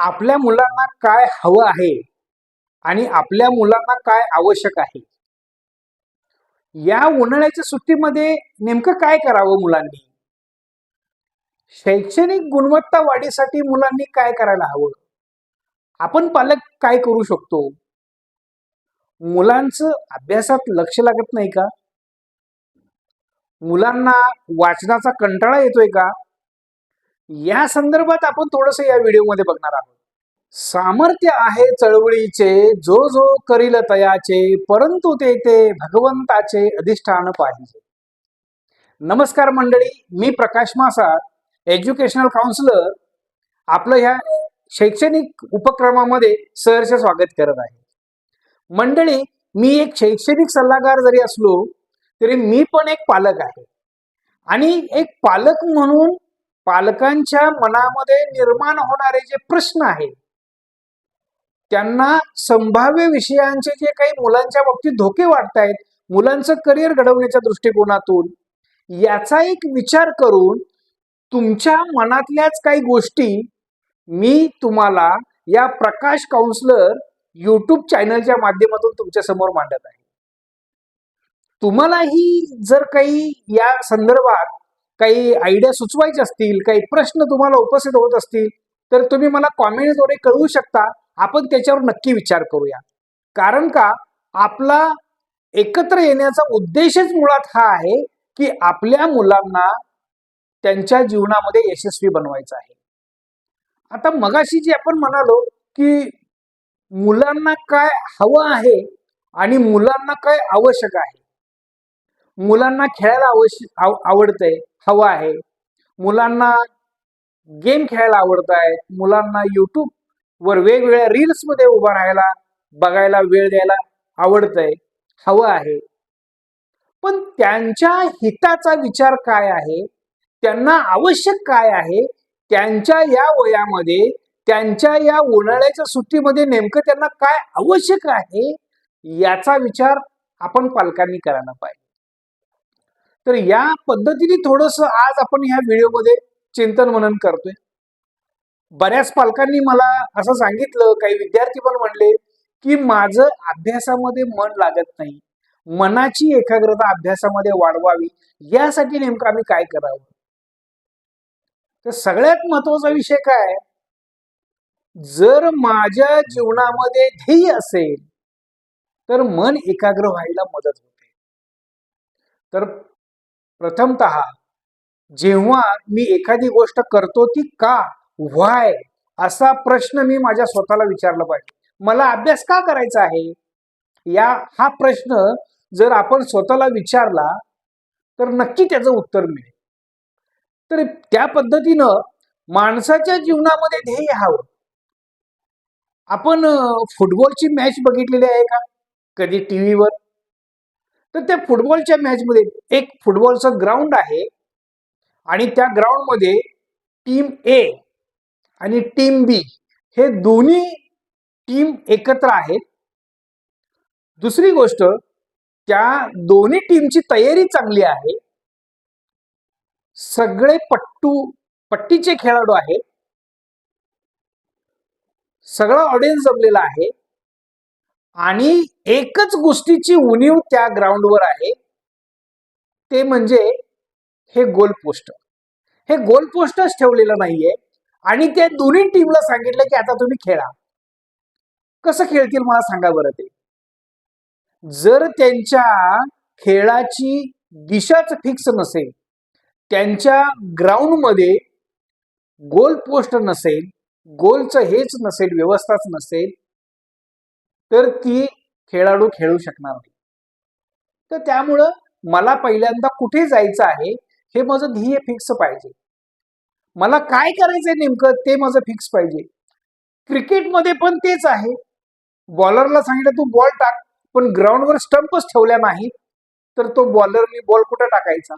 आपल्या मुलांना काय हवं आहे आणि आपल्या मुलांना काय आवश्यक आहे? या उन्हाळ्याच्या सुट्टीमध्ये नेमकं काय करावं मुलांनी? शैक्षणिक गुणवत्ता वाढीसाठी मुलांनी काय करायला हवं? आपण पालक काय करू शकतो? मुलांचं अभ्यासात लक्ष लागत नाही का? मुलांना वाचनाचा कंटाळा येतोय का? या संदर्भात आपण थोडस या व्हिडिओमध्ये बघणार आहोत. सामर्थ्य आहे चळवळीचे जो जो करील तयाचे परंतु ते ते भगवंताचे अधिष्ठान पाहिजे. नमस्कार मंडळी मी प्रकाश मासाळ एज्युकेशनल काउन्सिलर. आपलं ह्या शैक्षणिक उपक्रमामध्ये सहर्ष स्वागत करत आहे. मंडळी मी एक शैक्षणिक सल्लागार जरी असलो तरी मी पण एक पालक आहे. आणि एक पालक म्हणून पालकांच्या मनामध्ये निर्माण होणारे जे प्रश्न आहेत त्यांना संभाव्य विषयांचे जे काही मुलांच्या बाबतीत धोके वाटतायत मुलांचं करिअर घडवण्याच्या दृष्टिकोनातून याचा एक विचार करून तुमच्या मनातल्याच काही गोष्टी मी तुम्हाला या प्रकाश काउन्सलर युट्यूब चॅनलच्या माध्यमातून तुमच्यासमोर मांडत आहे. तुम्हालाही जर काही या संदर्भात काही आयडिया सुचवायचे असतील काही प्रश्न तुम्हाला उपस्थित होत असतील तर तुम्ही मला कॉमेंटद्वारे कळवू शकता. आपण त्याच्यावर नक्की विचार करूया. कारण का? आपला एकत्र येण्याचा उद्देशच मुळात हा आहे की आपल्या मुलांना त्यांच्या जीवनामध्ये यशस्वी बनवायचं आहे. आता मगाशी जे आपण म्हणालो की मुलांना काय हवं आहे आणि मुलांना काय आवश्यक आहे. मुलांना खेळायला आवश्यक आव आवडतंय. हवं आहे. मुलांना गेम खेळायला आवडत आहे. मुलांना युट्यूब वर वेगवेगळ्या रील्समध्ये उभा राहायला बघायला वेळ द्यायला आवडतंय हवं आहे. पण त्यांच्या हिताचा विचार काय आहे? त्यांना आवश्यक काय आहे? त्यांच्या या वयामध्ये त्यांच्या या उन्हाळ्याच्या सुट्टीमध्ये नेमकं त्यांना काय आवश्यक आहे? याचा विचार आपण पालकांनी करायला पाहिजे. तर या पद्धतीने थोडस आज आपण ह्या व्हिडिओमध्ये चिंतन मनन करतोय. बऱ्याच पालकांनी मला असं सांगितलं काही विद्यार्थी पण म्हणले की माझं अभ्यासामध्ये मन लागत नाही. मनाची एकाग्रता अभ्यासामध्ये वाढवावी. यासाठी नेमकं आम्ही काय करावं? तर सगळ्यात महत्त्वाचा विषय काय जर माझ्या जीवनामध्ये ध्येय असेल तर मन एकाग्र व्हायला मदत होते. तर प्रथमत जेव्हा मी एखादी गोष्ट करतो ती का? व्हाय? असा प्रश्न मी माझ्या स्वतःला विचारला पाहिजे. मला अभ्यास का करायचा आहे? या हा प्रश्न जर आपण स्वतःला विचारला तर नक्की त्याचं उत्तर मिळेल. तर त्या पद्धतीनं माणसाच्या जीवनामध्ये ध्येय हवं. आपण फुटबॉलची मॅच बघितलेली आहे का? कधी टीव्हीवर तर त्या फुटबॉलच्या मॅचमध्ये एक फुटबॉलचं ग्राउंड आहे. आणि त्या ग्राउंडमध्ये टीम ए आणि टीम बी हे दोन्ही टीम एकत्र आहेत. दुसरी गोष्ट त्या दोन्ही टीमची तयारी चांगली आहे. सगळे पट्टू पट्टीचे खेळाडू आहेत. सगळा ऑडियन्स जमलेला आहे. आणि एकच गोष्टीची उणीव त्या ग्राउंडवर आहे. ते म्हणजे हे गोल पोस्ट हे गोल पोस्टच ठेवलेलं नाहीये. आणि त्या दोन्ही टीमला सांगितलं की आता तुम्ही खेळा. कसं खेळतील मला सांगा बरं ते. जर त्यांच्या खेळाची दिशाच फिक्स नसेल त्यांच्या ग्राउंडमध्ये गोल पोस्ट नसेल गोलचं हेच नसेल व्यवस्थाच नसेल तर ती खेळाडू खेळू शकणार नाही. तर त्यामुळं मला पहिल्यांदा कुठे जायचं आहे हे माझं ध्येय फिक्स पाहिजे. मला काय करायचंय नेमकं ते माझं फिक्स पाहिजे. क्रिकेटमध्ये पण तेच आहे. बॉलरला सांगितलं तू बॉल टाक. पण ग्राउंडवर स्टंपच ठेवल्या नाही तर तो बॉलरनी बॉल कुठं टाकायचा?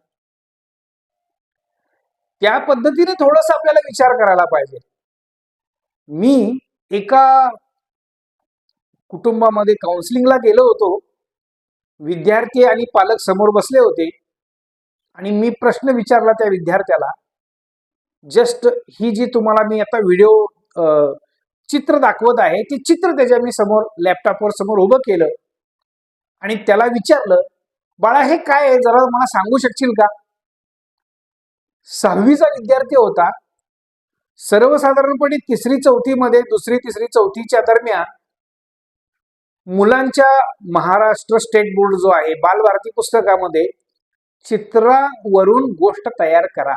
त्या पद्धतीने थोडस आपल्याला विचार करायला पाहिजे. मी एका कुटुंबामध्ये काउन्सिलिंगला गेलो होतो. विद्यार्थी आणि पालक समोर बसले होते. आणि मी प्रश्न विचारला त्या विद्यार्थ्याला जस्ट ही जी तुम्हाला मी आता व्हिडिओ चित्र दाखवत आहे ते चित्र त्याच्या मी समोर लॅपटॉपवर समोर उभं केलं. आणि त्याला विचारलं बाळा हे काय आहे? जरा मला सांगू शकशील का? सहावीचा विद्यार्थी होता. सर्वसाधारणपणे तिसरी चौथीमध्ये दुसरी तिसरी चौथीच्या दरम्यान मुलांच्या महाराष्ट्र स्टेट बोर्ड जो आहे बालभारती पुस्तकामध्ये चित्रावरून गोष्ट तयार करा.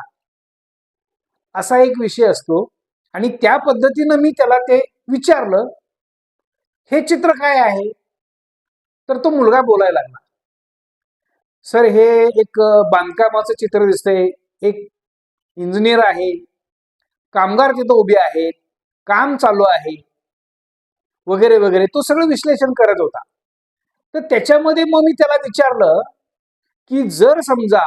असा एक विषय असतो. आणि त्या पद्धतीनं मी त्याला ते विचारलं हे चित्र काय आहे? तर तो मुलगा बोलायला लागला. सर हे एक बांधकामाचं चित्र दिसतंय. एक इंजिनियर आहे. कामगार तिथं उभे आहेत. काम चालू आहे. वगैरे वगैरे तो सगळं विश्लेषण करत होता. तर त्याच्यामध्ये मग मी त्याला विचारलं की जर समजा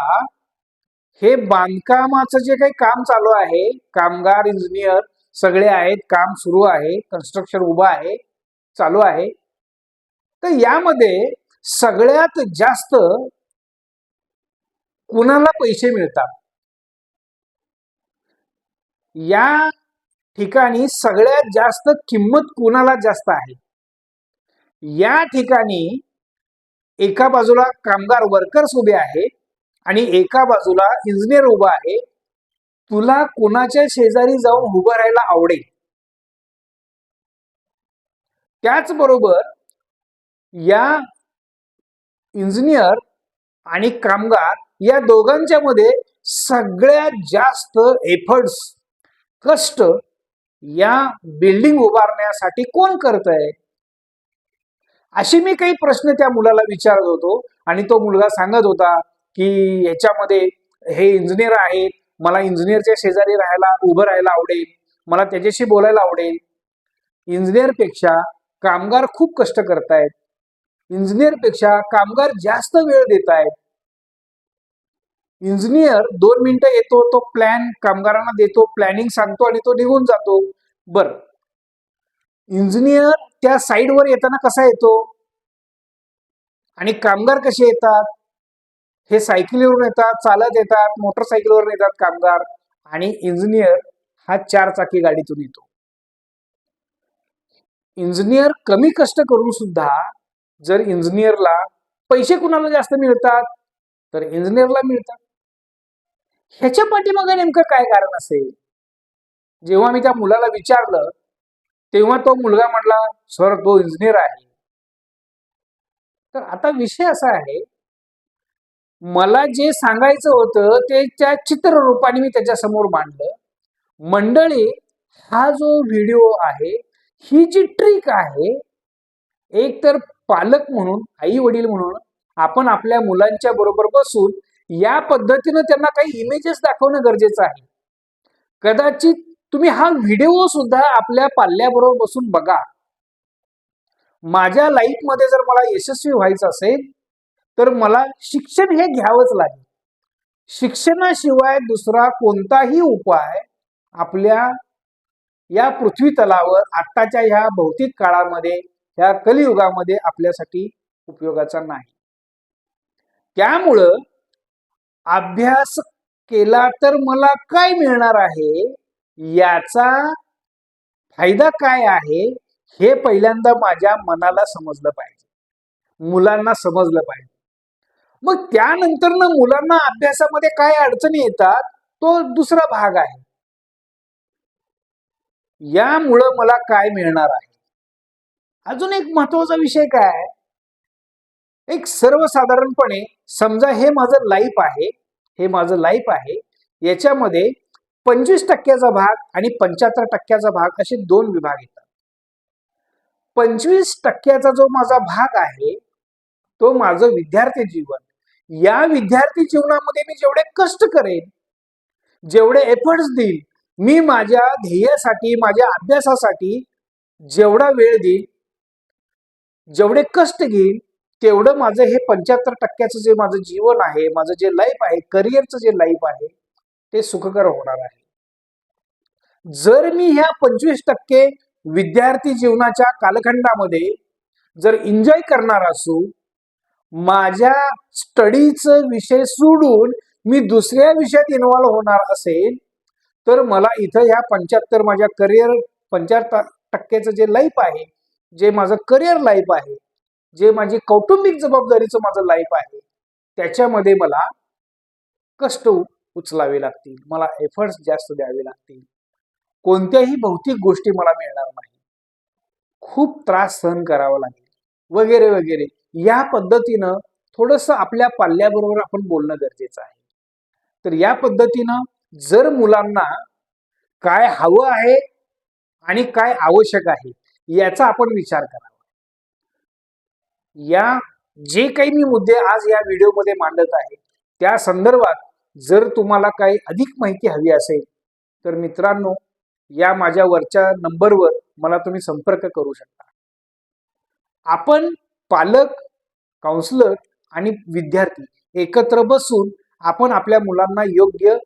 हे बांधकामाचं जे काही काम चालू आहे कामगार इंजिनियर सगळे आहेत काम सुरू आहे कन्स्ट्रक्शन उभं आहे चालू आहे तर यामध्ये सगळ्यात जास्त कुणाला पैसे मिळतात? या ठिकाणी सगळ्यात जास्त किंमत कोणाला जास्त आहे? या ठिकाणी एका बाजूला कामगार वर्कर्स उभे आहे आणि एका बाजूला इंजिनियर उभा आहे. तुला कोणाच्या शेजारी जाऊन उभं राहायला आवडेल? त्याचबरोबर या इंजिनियर आणि कामगार या दोघांच्या मध्ये सगळ्यात जास्त एफर्ट्स कष्ट या बिल्डिंग उभारण्यासाठी कोण करत आहे अशी मी काही प्रश्न त्या मुलाला विचारत होतो आणि तो मुलगा सांगत होता की ह्याच्यामध्ये हे इंजिनियर आहेत मला इंजिनियरच्या शेजारी राहायला उभं राहायला आवडेल मला त्याच्याशी बोलायला आवडेल. इंजिनियरपेक्षा कामगार खूप कष्ट करतायत. इंजिनियरपेक्षा कामगार जास्त वेळ देत आहेत इंजिनियर दोन मिनिटं येतो तो प्लॅन कामगारांना देतो प्लॅनिंग सांगतो आणि तो निघून जातो. बर. इंजिनियर त्या साईडवर येताना कसा येतो? आणि कामगार कसे येतात? हे सायकलीवरून येतात चालत येतात मोटरसायकलवरून येतात कामगार आणि इंजिनियर हा चार चाकी गाडीतून येतो. इंजिनियर कमी कष्ट करून सुद्धा जर इंजिनियरला पैसे कुणाला जास्त मिळतात? तर इंजिनियरला मिळतात. ह्याच्या पाठीमागे नेमकं काय कारण असेल? जेव्हा मी त्या मुलाला विचारलं तेव्हा तो मुलगा म्हटला सर तो इंजिनियर आहे. तर आता विषय असा आहे मला जे सांगायचं होतं ते त्या चित्ररूपाने मी त्याच्यासमोर मांडलं. मंडळी हा जो व्हिडिओ आहे ही जी ट्रिक आहे एक तर पालक म्हणून आई वडील म्हणून आपण आपल्या मुलांच्या बरोबर बसून या पद्धतीनं त्यांना काही इमेजेस दाखवणं गरजेचं आहे. कदाचित तुम्ही हा व्हिडिओ सुद्धा आपल्या पाल्याबरोबर बसून बघा. माझ्या लाईफमध्ये जर मला यशस्वी व्हायचं असेल तर मला शिक्षण हे घ्यावंच लागेल. शिक्षणाशिवाय दुसरा कोणताही उपाय आपल्या या पृथ्वी तलावर आत्ताच्या ह्या भौतिक काळामध्ये ह्या कलियुगामध्ये आपल्यासाठी उपयोगाचा नाही. त्यामुळं अभ्यास केला तर मला काय मिळणार आहे? याचा फायदा काय आहे? हे पहिल्यांदा माझ्या मनाला समजलं पाहिजे. मुलांना समजलं पाहिजे. मग त्यानंतर ना मुलांना अभ्यासामध्ये काय अडचणी येतात? तो दुसरा भाग आहे. यामुळं मला काय मिळणार आहे? अजून एक महत्त्वाचा विषय काय एक सर्वसाधारणपणे समजा हे माझं लाईफ आहे. हे माझं लाईफ आहे. याच्यामध्ये पंचवीस टक्क्याचा भाग आणि पंच्याहत्तर टक्क्याचा भाग असे दोन विभाग येतात. पंचवीस टक्क्याचा जो माझा भाग आहे तो माझं विद्यार्थी जीवन. या विद्यार्थी जीवनामध्ये मी जेवढे कष्ट करेन जेवढे एफर्ट्स देईल मी माझ्या ध्येयासाठी माझ्या अभ्यासासाठी जेवढा वेळ देईल जेवढे कष्ट घेईल तेवढं माझं हे पंच्याहत्तर टक्क्याचं जे माझं जीवन आहे माझं जे लाईफ आहे करिअरचं जे लाईफ आहे ते सुखकर होणार आहे. जर मी ह्या पंचवीस टक्के विद्यार्थी जीवनाच्या कालखंडामध्ये जर एन्जॉय करणार असू माझ्या स्टडीचं विषय सोडून मी दुसऱ्या विषयात इन्व्हॉल्व्ह होणार असेल तर मला इथं ह्या पंच्याहत्तर माझ्या करिअर पंच्याहत्तर टक्क्याचं जे लाईफ आहे जे माझं करिअर लाईफ आहे जे माझी कौटुंबिक जबाबदारीचं माझं लाईफ आहे त्याच्यामध्ये मला कष्ट उचलावे लागतील. मला एफर्ट्स जास्त द्यावे लागतील. कोणत्याही भौतिक गोष्टी मला मिळणार नाही. खूप त्रास सहन करावा लागेल. वगैरे वगैरे. या पद्धतीनं थोडंसं आपल्या पाल्याबरोबर आपण बोलणं गरजेचं आहे. तर या पद्धतीनं जर मुलांना काय हवं आहे आणि काय आवश्यक आहे याचा आपण विचार करावा. या जे काही मी मुद्दे आज या व्हिडिओमध्ये मांडत आहे त्या संदर्भात जर तुम्हाला काही अधिक माहिती हवी असेल तर मित्रांनो या माझ्या वरच्या नंबरवर मला तुम्ही संपर्क करू शकता. आपण पालक काउन्सिलर आणि विद्यार्थी एकत्र बसून आपण आपल्या मुलांना योग्य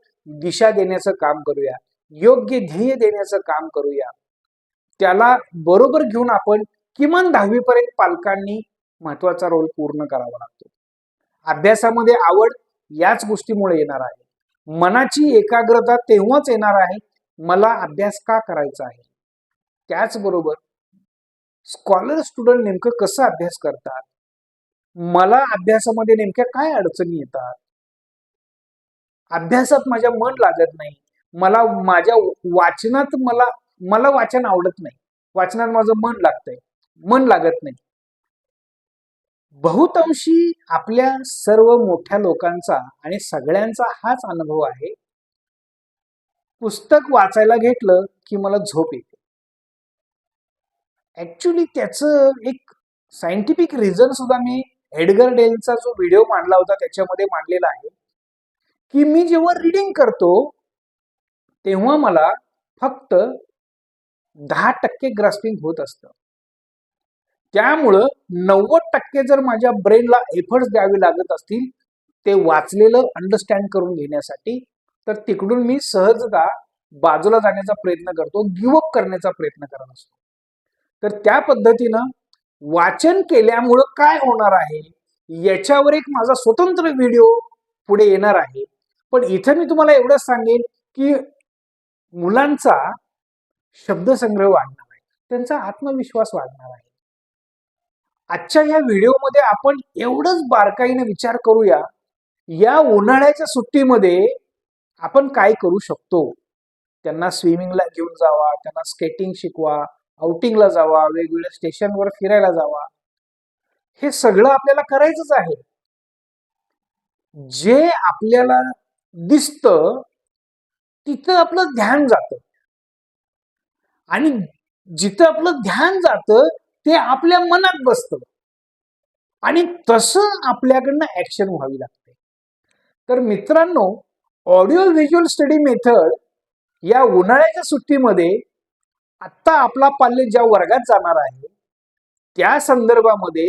दिशा देण्याचं काम करूया योग्य ध्येय देण्याचं काम करूया. त्याला बरोबर घेऊन आपण किमान दहावीपर्यंत पालकांनी महत्त्वाचा रोल पूर्ण करावा लागतो. अभ्यासामध्ये आवड याच गोष्टीमुळे येणार आहे. मनाची एकाग्रता तेव्हाच येणार आहे मला अभ्यास का करायचा आहे? त्याचबरोबर स्कॉलर स्टुडंट नेमकं कसं अभ्यास करतात? मला अभ्यासामध्ये नेमक्या काय अडचणी येतात? अभ्यासात माझ्या मन लागत नाही. मला माझ्या वाचनात मला मला वाचन आवडत नाही. वाचनात माझं मन लागतंय. मन लागत नाही. बहुतांशी आपल्या सर्व मोठ्या लोकांचा आणि सगळ्यांचा हाच अनुभव आहे. पुस्तक वाचायला घेतलं की मला झोप येते. ऍक्च्युली त्याचं एक सायंटिफिक रिझन सुद्धा मी एडगर डेलचा जो व्हिडिओ मांडला होता त्याच्यामध्ये मांडलेला आहे. की मी जेव्हा रिडिंग करतो तेव्हा मला फक्त दहा टक्के ग्रास्पिंग होत असतं. त्यामुळं नव्वद टक्के जर माझ्या ब्रेनला एफर्ट्स द्यावे लागत असतील ते वाचलेलं अंडरस्टँड करून घेण्यासाठी तर तिकडून मी सहजता बाजूला जाण्याचा प्रयत्न करतो गिवअप करण्याचा प्रयत्न करत असतो. तर त्या पद्धतीनं वाचन केल्यामुळं काय होणार आहे? याच्यावर एक माझा स्वतंत्र व्हिडिओ पुढे येणार आहे. पण इथं मी तुम्हाला एवढंच सांगेन की मुलांचा शब्दसंग्रह वाढणार आहे. त्यांचा आत्मविश्वास वाढणार आहे. आजच्या या व्हिडिओमध्ये आपण एवढंच बारकाईने विचार करूया. या उन्हाळ्याच्या सुट्टीमध्ये आपण काय करू शकतो? त्यांना स्विमिंगला घेऊन जावा त्यांना स्केटिंग शिकवा आउटिंगला जावा वेगवेगळ्या स्टेशनवर फिरायला जावा. हे सगळं आपल्याला करायचंच आहे. जे आपल्याला दिसत तिथं आपलं ध्यान जातं. आणि जिथं आपलं ध्यान जातं ते आपल्या मनात बसतं. आणि तसं आपल्याकडनं ऍक्शन व्हावी लागते. तर मित्रांनो ऑडिओ व्हिज्युअल स्टडी मेथड या उन्हाळ्याच्या सुट्टीमध्ये आत्ता आपला पाल्य ज्या वर्गात जाणार आहे त्या संदर्भामध्ये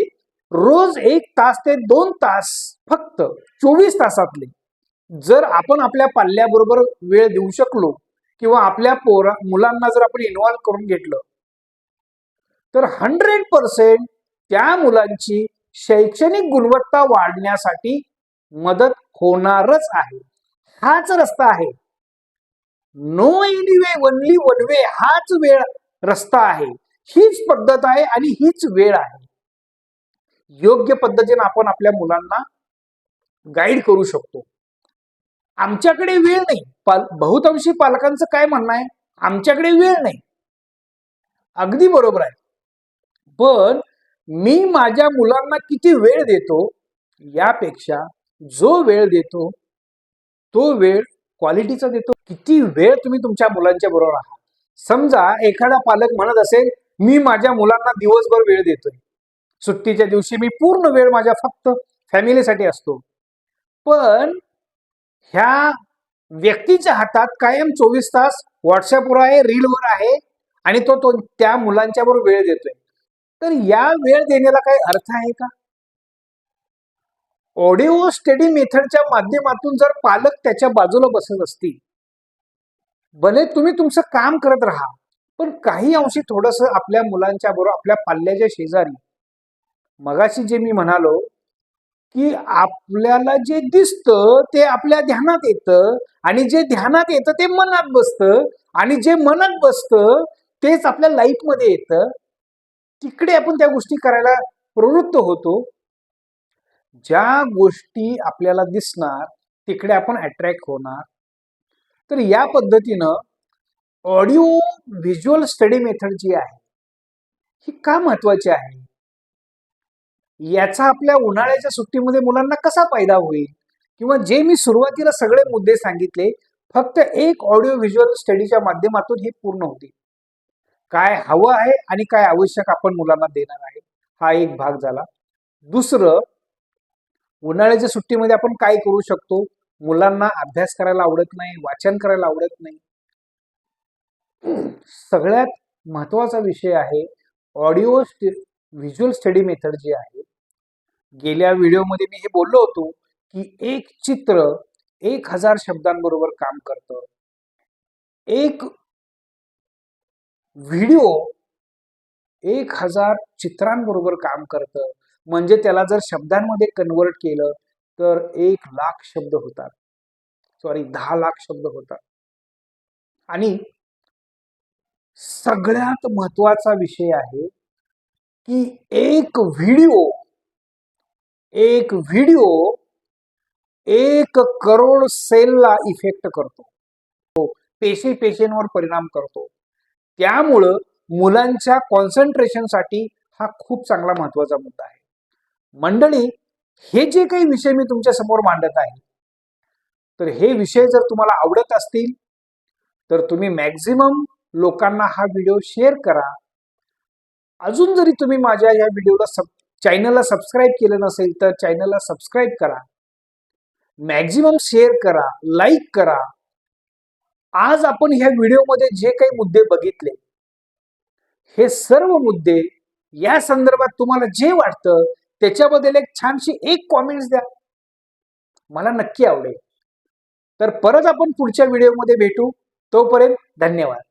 रोज एक तास ते दोन तास फक्त चोवीस तासातले. जर आपण आपल्या पाल्याबरोबर वेळ देऊ शकलो किंवा आपल्या पोरा मुलांना जर आपण इन्व्हॉल्व करून घेतलं तर हंड्रेड पर्सेंट त्या मुलांची शैक्षणिक गुणवत्ता वाढण्यासाठी मदत होणारच आहे. हाच रस्ता आहे. No any way only one way हाच वेळ रस्ता आहे. हीच पद्धत आहे आणि हीच वेळ आहे. योग्य पद्धतीने आपण आपल्या मुलांना गाईड करू शकतो. आमच्याकडे वेळ नाही. पाल बहुतांशी पालकांचं काय म्हणणं आहे? आमच्याकडे वेळ नाही. अगदी बरोबर आहे. पण मी माझ्या मुलांना किती वेळ देतो यापेक्षा जो वेळ देतो तो वेळ क्वालिटीचा देतो. किती वेळ तुम्ही तुमच्या मुलांच्या बरोबर आहात. समजा एखादा पालक म्हणत असेल मी माझ्या मुलांना दिवसभर वेळ देतोय. सुट्टीच्या दिवशी मी पूर्ण वेळ माझ्या फक्त फॅमिलीसाठी असतो. पण ह्या व्यक्तीच्या हातात कायम चोवीस तास व्हॉट्सअपवर आहे रीलवर आहे आणि तो तो त्या मुलांच्या बरोबर वेळ देतोय. तर या वेळ देण्याला काही अर्थ आहे का? ऑडिओ स्टडी मेथडच्या माध्यमातून जर पालक त्याच्या बाजूला बसत असतील भले तुम्ही तुमचं काम करत राहा पण काही अंशी थोडस आपल्या मुलांच्या बरोबर आपल्या पाल्याच्या शेजारी. मगाशी जे मी म्हणालो की आपल्याला जे दिसतं ते आपल्या ध्यानात येतं आणि जे ध्यानात येतं ते मनात बसतं आणि जे मनात बसतं तेच आपल्या लाईफमध्ये येतं. तिकडे आपण त्या गोष्टी करायला प्रवृत्त होतो. ज्या गोष्टी आपल्याला दिसणार तिकडे आपण अट्रॅक्ट होणार. तर या पद्धतीनं ऑडिओ व्हिज्युअल स्टडी मेथड जी आहे ही का महत्वाची आहे? याचा आपल्या उन्हाळ्याच्या सुट्टीमध्ये मुलांना कसा फायदा होईल? किंवा जे मी सुरुवातीला सगळे मुद्दे सांगितले फक्त एक ऑडिओ व्हिज्युअल स्टडीच्या माध्यमातून हे पूर्ण होते काय हवं आहे आणि काय आवश्यक आपण मुलांना देणार आहे हा एक भाग झाला. दुसरं उन्हाळ्याच्या सुट्टीमध्ये आपण काय करू शकतो? मुलांना अभ्यास करायला आवडत नाही वाचन करायला आवडत नाही. सगळ्यात महत्त्वाचा विषय आहे ऑडिओ व्हिज्युअल स्टडी मेथड जी आहे. गेल्या व्हिडिओमध्ये मी हे बोललो होतो की एक चित्र एक हजार शब्दांबरोबर काम करतं. एक व्हिडिओ एक हजार चित्रांबरोबर काम करतं. म्हणजे त्याला जर शब्दांमध्ये कन्वर्ट केलं तर एक लाख शब्द होतात. सॉरी दहा लाख शब्द होतात. आणि सगळ्यात महत्त्वाचा विषय आहे की एक व्हिडिओ एक व्हिडिओ एक करोड सेलला इफेक्ट करतो. हो, पेशी पेशींवर परिणाम करतो. त्यामुळं मुलांच्या कॉन्सन्ट्रेशनसाठी हा खूप चांगला महत्त्वाचा मुद्दा आहे. मंडळी हे जे काही विषय मी तुमच्यासमोर मांडत आहे तर हे विषय जर तुम्हाला आवडत असतील तर तुम्ही मॅक्झिमम लोकांना हा व्हिडिओ शेअर करा. अजून जरी तुम्ही माझ्या या व्हिडिओला सब चॅनलला सबस्क्राईब केलं नसेल तर चॅनलला सबस्क्राईब करा. मॅक्झिमम शेअर करा लाईक करा. आज आपण ह्या व्हिडिओमध्ये जे काही मुद्दे बघितले हे सर्व मुद्दे या संदर्भात तुम्हाला जे वाटतं त्याच्याबद्दल एक छानशी एक कॉमेंट्स द्या. मला नक्की आवडेल. तर परत आपण पुढच्या व्हिडिओमध्ये भेटू. तोपर्यंत धन्यवाद.